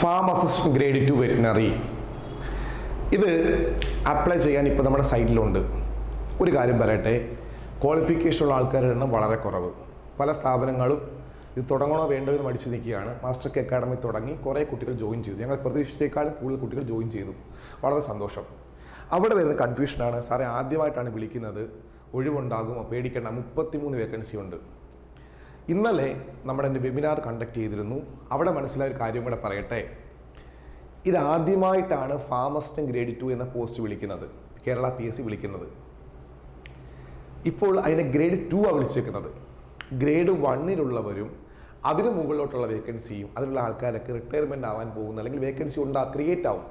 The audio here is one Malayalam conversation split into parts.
Farm assistant grade two veterinary ഇത് അപ്ലൈ ചെയ്യാൻ ഇപ്പോൾ നമ്മുടെ സൈറ്റിലുണ്ട് ഒരു കാര്യം പറയട്ടെ ക്വാളിഫിക്കേഷൻ ഉള്ള ആൾക്കാരുടെ എണ്ണം വളരെ കുറവ്. പല സ്ഥാപനങ്ങളും ഇത് തുടങ്ങണോ വേണ്ടോ എന്ന് മടിച്ചു നിൽക്കുകയാണ്. മാസ്റ്റർ കെ അക്കാഡമി തുടങ്ങി കുറേ കുട്ടികൾ ജോയിൻ ചെയ്തു. ഞങ്ങൾ പ്രതീക്ഷിച്ചേക്കാളും കൂടുതൽ കുട്ടികൾ ജോയിൻ ചെയ്തു. വളരെ സന്തോഷം. അവിടെ വരുന്ന കൺഫ്യൂഷനാണ് സാറേ ആദ്യമായിട്ടാണ് വിളിക്കുന്നത്. ഒഴിവുണ്ടാകുമോ? പേടിക്കേണ്ട. മുപ്പത്തിമൂന്ന് വേക്കൻസി ഉണ്ട്. ഇന്നലെ നമ്മുടെ എന്റെ വെബിനാർ കണ്ടക്ട് ചെയ്തിരുന്നു. അവിടെ മനസ്സിലായ ഒരു കാര്യം കൂടെ പറയട്ടെ. ഇതാദ്യമായിട്ടാണ് ഫാമസ്റ്റൻ ഗ്രേഡ് ടു എന്ന പോസ്റ്റ് വിളിക്കുന്നത്. കേരള പി എസ് സി വിളിക്കുന്നത്. ഇപ്പോൾ അതിനെ ഗ്രേഡ് ടു ആണ് വിളിച്ചേക്കുന്നത്. ഗ്രേഡ് വണ്ണിലുള്ളവരും അതിന് മുകളിലോട്ടുള്ള വേക്കൻസിയും അതിലുള്ള ആൾക്കാരൊക്കെ റിട്ടയർമെന്റ് ആവാൻ പോകുന്ന അല്ലെങ്കിൽ വേക്കൻസി ഉണ്ടാ ക്രിയേറ്റ് ആവും.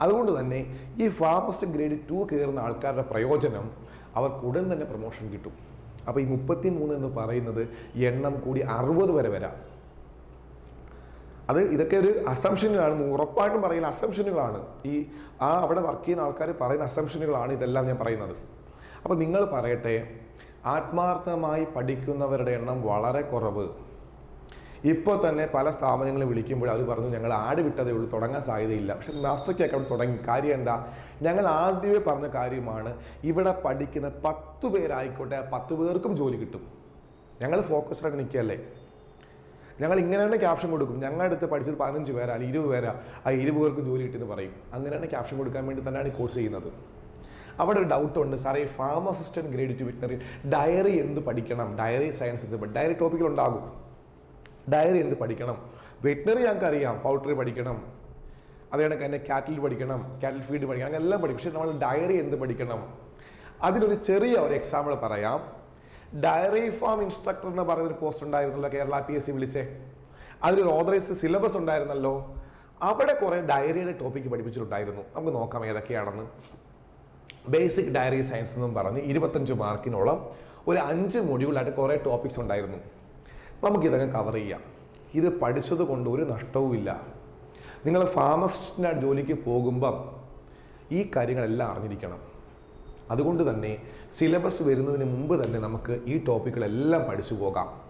അതുകൊണ്ട് തന്നെ ഈ ഫാമസ്റ്റ് ഗ്രേഡ് ടു കയറുന്ന ആൾക്കാരുടെ പ്രയോജനം അവർക്ക് ഉടൻ തന്നെ പ്രൊമോഷൻ കിട്ടും. അപ്പോൾ ഈ മുപ്പത്തി മൂന്ന് എന്ന് പറയുന്നത് എണ്ണം കൂടി അറുപത് വരെ വരാം. അത് ഇതൊക്കെ ഒരു അസംഷനുകളാണ് ഉറപ്പായിട്ടും പറയുന്ന അസംഷനുകളാണ് ഈ ആ അവിടെ വർക്ക് ചെയ്യുന്ന ആൾക്കാർ പറയുന്ന അസംഷനുകളാണ് ഇതെല്ലാം ഞാൻ പറയുന്നത്. അപ്പോൾ നിങ്ങൾ പറയട്ടെ ആത്മാർത്ഥമായി പഠിക്കുന്നവരുടെ എണ്ണം വളരെ കുറവ്. ഇപ്പോൾ തന്നെ പല സ്ഥാപനങ്ങളെ വിളിക്കുമ്പോൾ അവർ പറഞ്ഞു ഞങ്ങൾ ആട് വിട്ടതേ ഉള്ളൂ തുടങ്ങാൻ സാധ്യതയില്ല. പക്ഷെ മാസ്റ്റർക്ക് അവിടെ തുടങ്ങി. കാര്യം എന്താ? ഞങ്ങൾ ആദ്യമേ പറഞ്ഞ കാര്യമാണ് ഇവിടെ പഠിക്കുന്ന പത്ത് പേരായിക്കോട്ടെ ആ പത്ത് പേർക്കും ജോലി കിട്ടും. ഞങ്ങൾ ഫോക്കസ്ഡായിട്ട് നിൽക്കുകയല്ലേ ഞങ്ങൾ ഇങ്ങനെ തന്നെ ക്യാപ്ഷൻ കൊടുക്കും. ഞങ്ങളുടെ അടുത്ത് പഠിച്ചത് പതിനഞ്ച് പേരാ അല്ലെങ്കിൽ ഇരുപത് പേരാ ആ ഇരുപത് പേർക്ക് ജോലി കിട്ടിയെന്ന് പറയും. അങ്ങനെയാണ് ക്യാപ്ഷൻ കൊടുക്കാൻ വേണ്ടി തന്നെയാണ് ഈ കോഴ്സ് ചെയ്യുന്നത്. അവിടെ ഒരു ഡൗട്ടുണ്ട് സാറേ farm assistant grade two veterinary dairy എന്ത് പഠിക്കണം? ഡയറി സയൻസ് എന്ത് ഡയറി ടോപ്പിക്കിൽ ഉണ്ടാകും. ഡയറി എന്ത് പഠിക്കണം? വെറ്റിനറി ഞങ്ങൾക്ക് അറിയാം പൗൾട്രി പഠിക്കണം. അതേ കണക്ക് തന്നെ കാറ്റിൽ പഠിക്കണം കാറ്റിൽ ഫീഡ് പഠിക്കണം അങ്ങനെ എല്ലാം പഠിക്കും. പക്ഷേ നമ്മൾ ഡയറി എന്ത് പഠിക്കണം? അതിനൊരു ചെറിയ ഒരു എക്സാമ്പിൾ പറയാം. ഡയറി ഫാം ഇൻസ്ട്രക്ടർ എന്ന് പറയുന്നൊരു പോസ്റ്റ് ഉണ്ടായിരുന്നല്ലോ കേരള പി എസ് സി വിളിച്ചേ. അതിലൊരു ഓതറൈസ് സിലബസ് ഉണ്ടായിരുന്നല്ലോ. അവിടെ കുറേ ഡയറിയുടെ ടോപ്പിക്ക് പഠിപ്പിച്ചിട്ടുണ്ടായിരുന്നു. നമുക്ക് നോക്കാം ഏതൊക്കെയാണെന്ന്. ബേസിക് ഡയറി സയൻസ് എന്നും പറഞ്ഞ് ഇരുപത്തഞ്ച് മാർക്കിനോളം ഒരു അഞ്ച് മൊഡ്യൂളായിട്ട് കുറേ ടോപ്പിക്സ് ഉണ്ടായിരുന്നു. നമുക്കിതൊക്കെ കവർ ചെയ്യാം. ഇത് പഠിച്ചത് കൊണ്ട് ഒരു നഷ്ടവുമില്ല നിങ്ങൾ ഫാമസിസ്റ്റിന്റെ ജോലിക്ക് പോകുമ്പം ഈ കാര്യങ്ങളെല്ലാം അറിഞ്ഞിരിക്കണം. അതുകൊണ്ട് തന്നെ സിലബസ് വരുന്നതിന് മുമ്പ് തന്നെ നമുക്ക് ഈ ടോപ്പിക്കുകളെല്ലാം പഠിച്ചു പോകാം.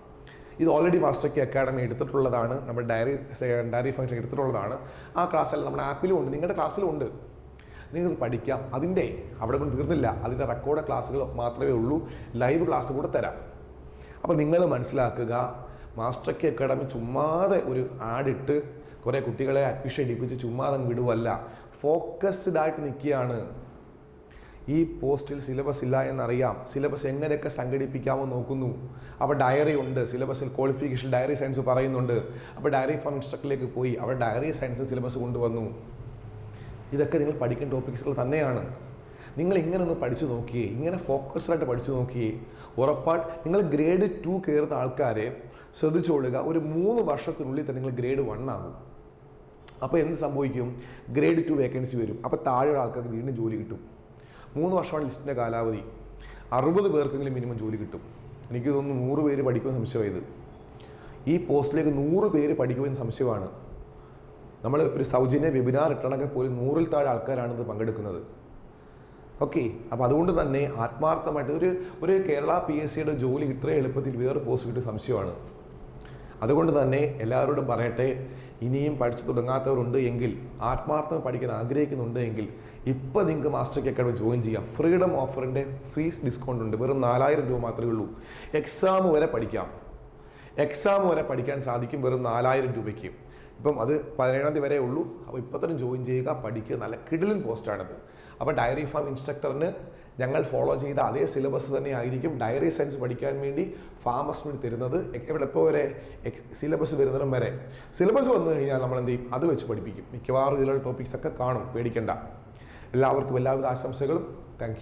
ഇത് ഓൾറെഡി മാസ്റ്റർ കെ അക്കാഡമി എടുത്തിട്ടുള്ളതാണ് നമ്മുടെ ഡയറി ഡയറി ഫങ്ഷൻ എടുത്തിട്ടുള്ളതാണ്. ആ ക്ലാസ്സിൽ നമ്മുടെ ആപ്പിലും ഉണ്ട് നിങ്ങളുടെ ക്ലാസ്സിലും ഉണ്ട്. നിങ്ങൾക്ക് പഠിക്കാം. അതിന്റെ അവിടെ കൊണ്ട് തീർന്നില്ല. അതിന്റെ റെക്കോർഡ് ക്ലാസ്സുകൾ മാത്രമേ ഉള്ളൂ. ലൈവ് ക്ലാസ് കൂടെ തരാം. അപ്പോൾ നിങ്ങൾ മനസ്സിലാക്കുക മാസ്റ്റർ കെ അക്കാഡമി ചുമ്മാതെ ഒരു ആഡിട്ട് കുറേ കുട്ടികളെ അഡ്മിഷൻ എടുപ്പിച്ച് ചുമ്മാതെ വിടുവല്ല. ഫോക്കസ്ഡ് ആയിട്ട് നിൽക്കുകയാണ്. ഈ പോസ്റ്റിൽ സിലബസ് ഇല്ല എന്നറിയാം. സിലബസ് എങ്ങനെയൊക്കെ സംഘടിപ്പിക്കാമെന്ന് നോക്കുന്നു. അപ്പോൾ ഡയറി ഉണ്ട്. സിലബസിൽ ക്വാളിഫിക്കേഷൻ ഡയറി സയൻസ് പറയുന്നുണ്ട്. അപ്പോൾ ഡയറി ഫോം ഇൻസ്ട്രക്ടറിലേക്ക് പോയി. അവിടെ ഡയറി സയൻസ് സിലബസ് കൊണ്ടുവന്നു. ഇതൊക്കെ നിങ്ങൾ പഠിക്കുന്ന ടോപ്പിക്സുകൾ തന്നെയാണ്. നിങ്ങൾ ഇങ്ങനെ ഒന്ന് പഠിച്ചു നോക്കിയേ ഇങ്ങനെ ഫോക്കസ്ഡായിട്ട് പഠിച്ചു നോക്കിയേ ഉറപ്പായിട്ട് നിങ്ങൾ ഗ്രേഡ് ടു കയറുന്ന ആൾക്കാരെ ശ്രദ്ധിച്ചുകൊള്ളുക ഒരു മൂന്ന് വർഷത്തിനുള്ളിൽ തന്നെ നിങ്ങൾ ഗ്രേഡ് വൺ ആകും. അപ്പോൾ എന്ത് സംഭവിക്കും? ഗ്രേഡ് ടു വേക്കൻസി വരും. അപ്പോൾ താഴെയുള്ള ആൾക്കാർക്ക് വീണ്ടും ജോലി കിട്ടും. മൂന്ന് വർഷമാണ് ലിസ്റ്റിന്റെ കാലാവധി. അറുപത് പേർക്കെങ്കിലും മിനിമം ജോലി കിട്ടും. എനിക്ക് തോന്നുന്നു നൂറ് പേര് പഠിക്കുമെന്ന് സംശയമായത്. ഈ പോസ്റ്റിലേക്ക് നൂറ് പേര് പഠിക്കുമെന്ന് സംശയമാണ്. നമ്മൾ ഒരു സൗജന്യ വെബിനാർ ഇട്ടണക്കെ പോലും നൂറിൽ താഴെ ആൾക്കാരാണ് ഇത് പങ്കെടുക്കുന്നത്. ഓക്കെ. അപ്പോൾ അതുകൊണ്ട് തന്നെ ആത്മാർത്ഥമായിട്ട് ഒരു ഒരു കേരള പി എസ് സിയുടെ ജോലി ഇത്രയും എളുപ്പത്തിൽ വേറെ പോസ്റ്റ് കിട്ടിയ സംശയമാണ്. അതുകൊണ്ട് തന്നെ എല്ലാവരോടും പറയട്ടെ ഇനിയും പഠിച്ചു തുടങ്ങാത്തവരുണ്ട് എങ്കിൽ ആത്മാർത്ഥം പഠിക്കാൻ ആഗ്രഹിക്കുന്നുണ്ട് എങ്കിൽ ഇപ്പോൾ നിങ്ങൾക്ക് മാസ്റ്റർ അക്കാഡമി ജോയിൻ ചെയ്യാം. ഫ്രീഡം ഓഫറിന്റെ ഫീസ് ഡിസ്കൗണ്ട് ഉണ്ട്. വെറും നാലായിരം രൂപ മാത്രമേ ഉള്ളൂ. എക്സാം വരെ പഠിക്കാം. എക്സാം വരെ പഠിക്കാൻ സാധിക്കും വെറും നാലായിരം രൂപയ്ക്ക്. ഇപ്പം അത് പതിനേഴാം തീയതി വരെ ഉള്ളൂ. അപ്പോൾ ഇപ്പോൾ തന്നെ ജോയിൻ ചെയ്യുക പഠിക്കുക. നല്ല കിടിലൻ പോസ്റ്റാണിത് അപ്പോൾ ഡയറി ഫാം ഇൻസ്ട്രക്ടറിന് ഞങ്ങൾ ഫോളോ ചെയ്ത അതേ സിലബസ് തന്നെ ആയിരിക്കും ഡയറി സയൻസ് പഠിക്കാൻ വേണ്ടി ഫാമസ്റ്റിന് തരുന്നത്. എവിടെ എപ്പോൾ വരെ? സിലബസ് വരുന്നതും വരെ. സിലബസ് വന്നു കഴിഞ്ഞാൽ നമ്മൾ എന്ത് ചെയ്യും? അത് വെച്ച് പഠിപ്പിക്കും. മിക്കവാറും ഇതിലുള്ള ടോപ്പിക്സ് ഒക്കെ കാണും. പേടിക്കേണ്ട. എല്ലാവർക്കും എല്ലാവിധ ആശംസകളും. താങ്ക്